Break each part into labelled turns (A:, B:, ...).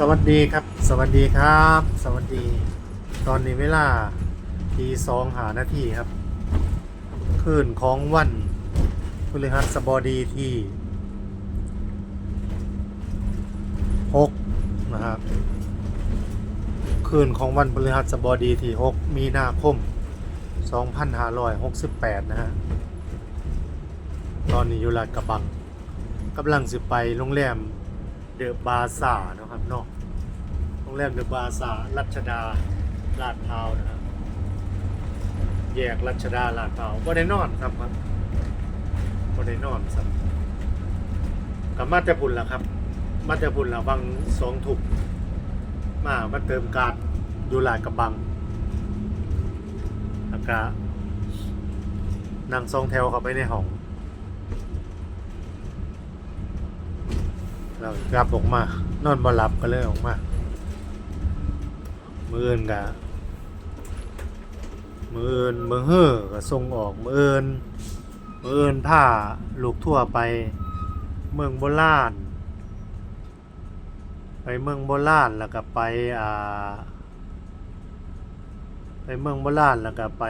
A: สวัสดีครับ สวัสดีครับ สวัสดี ตอนนี้เวลาทีสองหานาทีครับ คืนของวันพฤหัสบดีที่หกนะครับ คืนของวันพฤหัสบดีที่หกมีนาคม2568นะฮะ ตอนนี้อยู่ลาดกระบังกำลังสิไปโรงแรม เดอะบาซ่านะครับเนาะโรงแรมเดอะบาซ่ารัชดาลาดพร้าวนะครับ แยกรัชดาลาดพร้าวบ่ได้นอนครับครับบ่ได้นอนครับกับมาแต่พุ่นแล้วครับ มาแต่พุ่นแล้ววังสองถุกมามาเติมการดูลาดกระบังแล้วก็นั่งสองแถวเข้าไปในห้อง เรากลับออกมา นอนบ่หลับก็เลยออกมามืออื่นกะมืออื่นมือเฮ้อก็ส่งออกมืออื่นมืออื่นผ้าลูกทั่วไป เมืองโบราณไปเมืองโบราณแล้วก็ไปอ่าไปเมืองโบราณแล้วก็ไป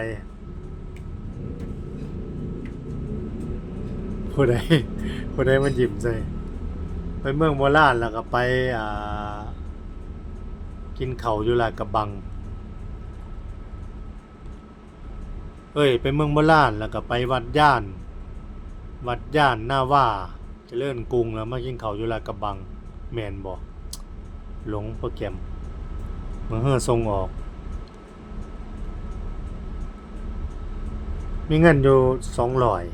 A: ผู้ใดผู้ใดมันยิ้มใส่ ไปเมืองโบราณแล้วก็ไปอ่ากินเขาอยู่ลาดกระบัง เอ้ย ไปเมืองโบราณแล้วก็ไปวัดย่าน วัดย่านหน้าว่าจเจริญกรุงแล้วมากินเขาอยู่ลาดกระบัง แมนบอกหลงโปรแกรมเมืองเฮือทรงออก มีเงินอยู่สองร้อย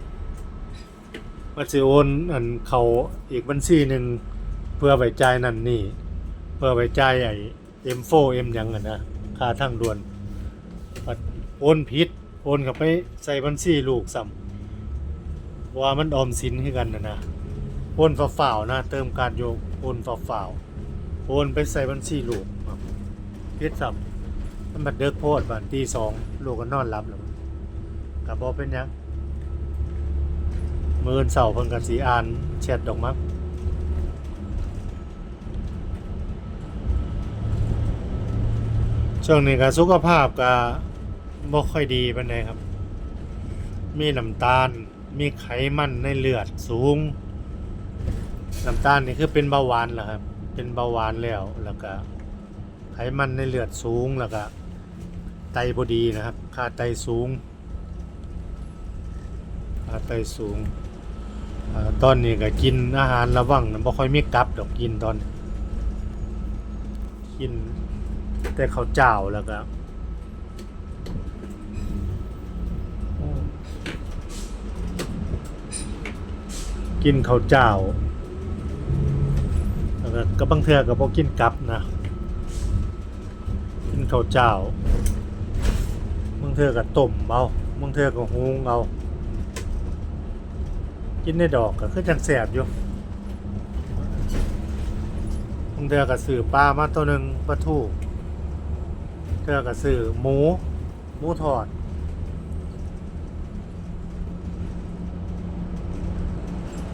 A: ว่าสิโอนอันเขาอีกบัญชีหนึ่งเพื่อไปจ่ายนั่นนี่เพื่อไปจ่ายไอ้ M4 M หยังอะนะค่าทางด่วนบัดโอนผิดโอนเข้าไปใส่บัญชีลูกซ้ำว่ามันออมสินคือกันนะนะโอนฝ่าวๆนะ เติมการโยกโอนฝ่าวๆโอนไปใส่บัญชีลูกผิดซ้ำมันบัดเด็กโพดบานตีสองลูกก็นอนหลับแล้วกับบอเป็นยัง มื่นเสาร์เพิ่นกับสีอานแชทดอกมั้งช่วงนี้ก็สุขภาพก็บ่ค่อยดีปานใดครับ มีน้ำตาล มีไขมันในเลือดสูง น้ำตาลนี่คือเป็นเบาหวานเหรอครับ เป็นเบาหวานแล้ว แล้วก็ ไขมันในเลือดสูง แล้วก็ไตบ่ดีนะครับ ค่าไตสูง ค่าไตสูง ตอนนี้ก็กินอาหารระวังนะบ่ค่อยมีกลับดอกกินตอน กิน แต่ข้าวเจ้าแล้วก็กินข้าวเจ้าแล้วก็ก็บางเทื่อก็บ่กินกลับนะ กินข้าวเจ้าบางเทื่อก็ต้มเอาบางเทื่อก็หุงเอา กินในดอกก็คือจังแสบอยู่บางเทือก็ซื้อปลามาตัวหนึ่งปลาทูเทือก็ซื้อหมู หมูทอด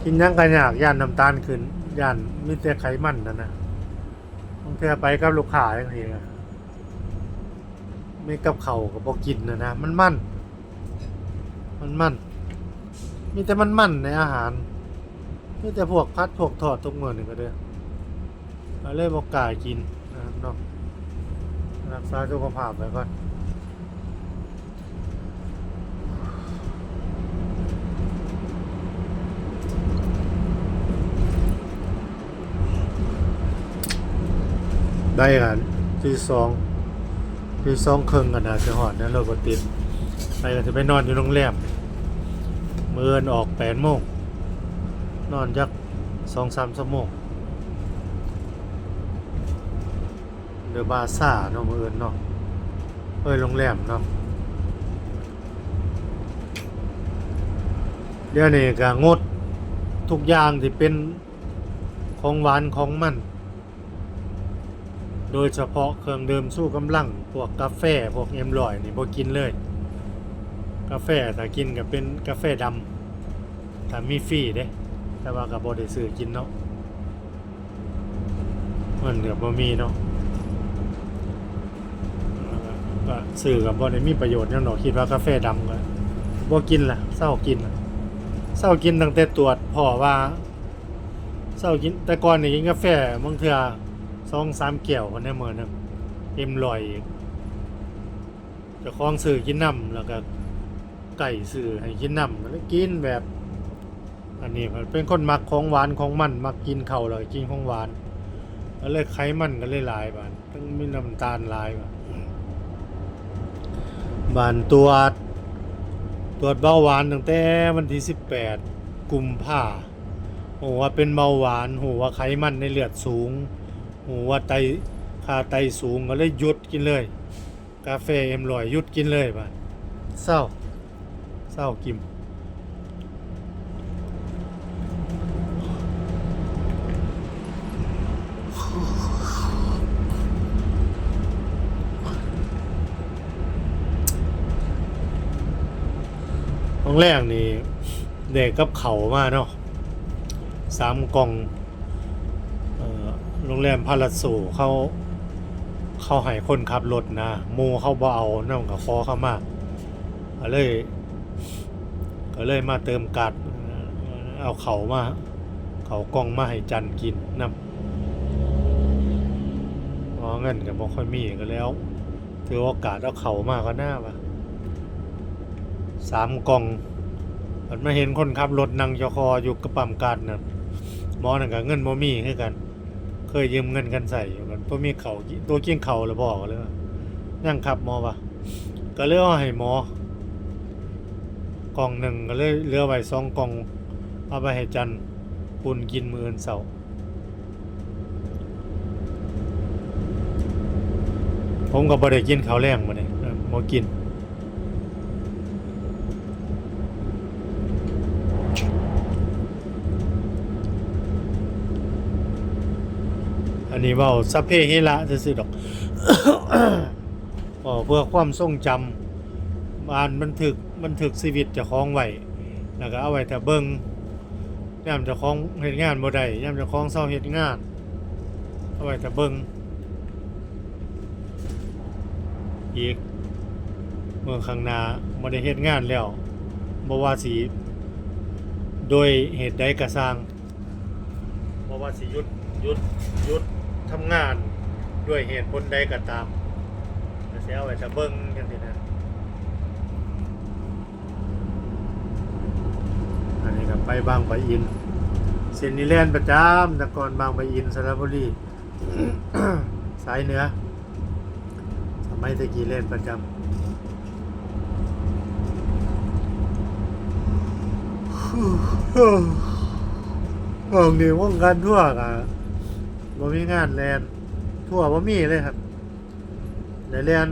A: กินยังกันยากย่านน้ำตาลขึ้นย่านมีแต่ไขมันนั่นนะบางเทือไปกับลูกค้าอย่างนี้อะไม่กับเขากับบอกินนะนะมันมันมันมัน มีแต่มันมันในอาหารมีแต่พวกพัดพวกทอดทุกมื้อนี่ก็เด้อก็เลยบ่กล้ากินนะครับเนาะรักษาสุขภาพไว้ก่อนได้กันที่สองที่สองครึ่งกันนะจะหอดนั้นเราก็ติดไปก็จะไปนอนอยู่โรงแรม เมื่อนออกแปดโมงนอนจักสองสามชั่วโมงเดอะบาซ่าเนาะมื่อเอินเนาะเอ้ยโรงแรมเนาะเดี๋ยวนี้ก็งดทุกอย่างที่เป็นของหวานของมัน โดยเฉพาะเครื่องดื่มสู้กำลัง พวกกาแฟ พวกเอ็มลอยนี่บ่กินเลย กาแฟถ้ากินก็เป็นกาแฟดำถ้ามีฟรีเด้ แต่ว่าก็บบ่ได้ซื้อกินเนาะมเงินกับบ่มีเนาะก็ซื้อกับบ่ได้มีประโยชน์แน่นอนคิดว่ากาแฟดำก็บ่กินล่ะเศร้ากินล่ะเศร้ากินตั้งแต่ตรวจพ่อว่าเศร้ากินแต่ก่อนนี่กินกาแฟบางเทื่อสองสามแก้วคนในมือนึงเอ็มลอยจะคล้องซื้อกินน้ำแล้วก็ ไก่ซื้อให้กินน้ำก็เลยกินแบบ อันนี้มันเป็นคนมักของหวานของมันมักกินข้าวเลยกินของหวานก็เลยไขมันก็เลยหลายบานต้องมีน้ำตาลหลายบานบานตรวจตรวจเบาหวานตั้งแต่วันที่สิบแปดกุมภาโหว่าเป็นเบาหวานโหว่าไขมันในเลือดสูงโหว่าไตค่าไตสูงก็เลยหยุดกินเลย กาแฟเอ็มลอยหยุดกินเลยบานเศร้า เศร้ากินครั้งแรกนี่เด็กกับเขามาเนาะสามกล่องเอ่อโรงแรมพาราโซเขาเขาให้คนขับรถนะมูเขาบ่เอานั่นกับคอเข้ามาก็เลย ก็เลยมาเติมกัดเอาเขามาเขากล่องมาให้จันกินนำอ๋อเงินก็บ่ค่อยมีก็แล้วถือโอกาสเอาเขามาก็น่าปะสามกล่องมันมาเห็นคนขับรถนั่งจอคออยู่กระปั๊มการน่ะหมอนั่นก็เงินบ่มีคือกัน เคยยืมเงินกันใส่อยู่มันบ่มีเขาตัวเกี้ยงเขาแล้วบอกเลยว่ายังขับหมอปะก็เลยเอาให้หมอ กล่องหนึ่งก็เลยเหลือไว้สองกล่องเอาไปให้จันปุ่นกินมืออื่นเสาผมก็บ่ได้กินข้าวแรงมื้อนี้เออบ่กินอันนี้ว่าสัพเพเฮระซื่อๆดอกเพื่อความทรงจำอ่านบันทึก บันทึกชีวิตเจะคล้าของไว้แล้วก็เอาไว้แต่เบิ่งย่ามเจะคล้าของเฮ็ดงานบ่ได้ย่ามเจะคล้าของเศร้าเฮ็ดงาน เอาไว้แต่เบิ่งอีกเมื่อข้างหน้าบ่ได้เฮ็ดงานแล้วบ่ว่าสิโดยเหตุใดก็สร้างบ่ว่าสิยุดยุดยุดทำงานด้วยเหตุผลใดก็ตามก็สิเอาไว้จะเบิ่งจังซี่นะ อันนี้ก็ ไปบางปะอินเซนนิแลนประจำต่ก่อนบางปะอินสระบุรีสายเหนือ สมัยตะกี้เล่นประจำมองดีว่องกันทั่วกะบ่มีงานแลนทั่วบ่มีเลยครับได้แลน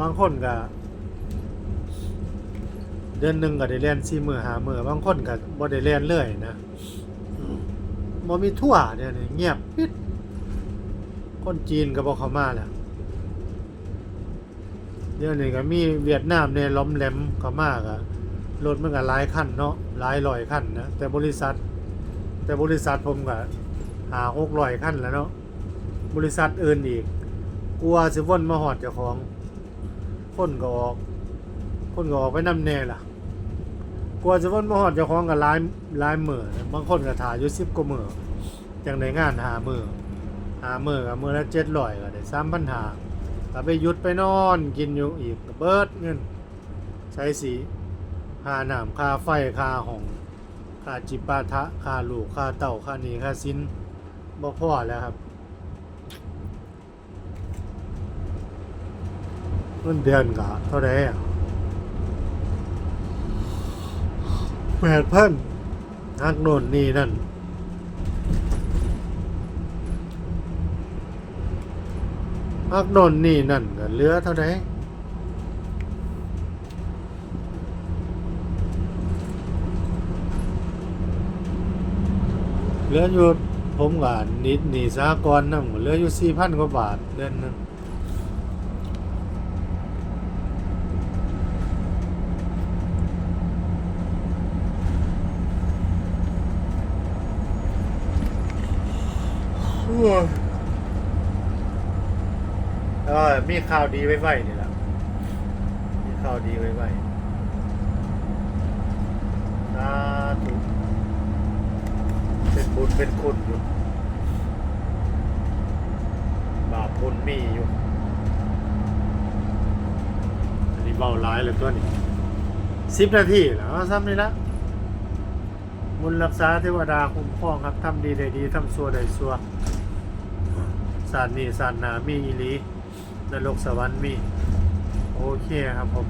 A: บางคนก็ เดือนหนึ่งก็ได้แลนสี่มื้อห้ามื้อบางคนก็บ่ได้แลนเลยนะบ่มีทั่วเดี๋ยวนี้เงียบปิดคนจีนก็บ่เข้ามาแล้วเดี๋ยวนี้ก็มีเวียดนามเนี่ยล้อมแหลมเข้ามาก็รถมันก็หลายคันเนาะหลายร้อยคันนะแต่บริษัท แต่บริษัทผมก็หาหกร้อยขั้นแล้วเนาะบริษัทอื่นอีกกลัวสิวนมาหอดเจ้าของคนก็ออก คนก็ออกไปนำแน่ล่ะกลัวสิวนมาหอดเจ้าของกับลายลายมือบางคนก็ถ่ายอยู่สิบกว่ามือจังในงานหามือหามือกับมือละเจ็ดร้อยก็ได้สามพันหาก็ไปหยุดไปนอนกินอยู่อีกเบิดเงินใช้สีค่าน้ำค่าไฟค่าห้องค่าจิปาทะค่าลูกค่าเต่าค่าหนีค่าสินบ่พอแล้วครับเงินเดือนกะเท่าไหร่อะ แปดพันหักโน่นนี่นั่นหักโน่นนี่นั่นก็เหลือเท่าไหร่เหลืออยู่ผมก็นิดหนีสากรนั่นเหลืออยู่สี่พันกว่าบาทเดือนหนึง เออมีข่าวดีไว้ไว้นี่แหละมีข่าวดีไว้ไว้สาธุเป็นบุญเป็นคุณอยู่ บาปบุญมีอยู่อันนี้เบาร้ายเลยตัวนี้สิบนาทีแล้วเอาซ้ำนี่ละ บุญรักษาเทวดาคุ้มครองครับทำดีได้ดีทำชั่วได้ชั่วสารนี่สารนามีอีลีนรกสวรรค์มี โอเคครับผม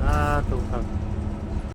A: สาธุครับ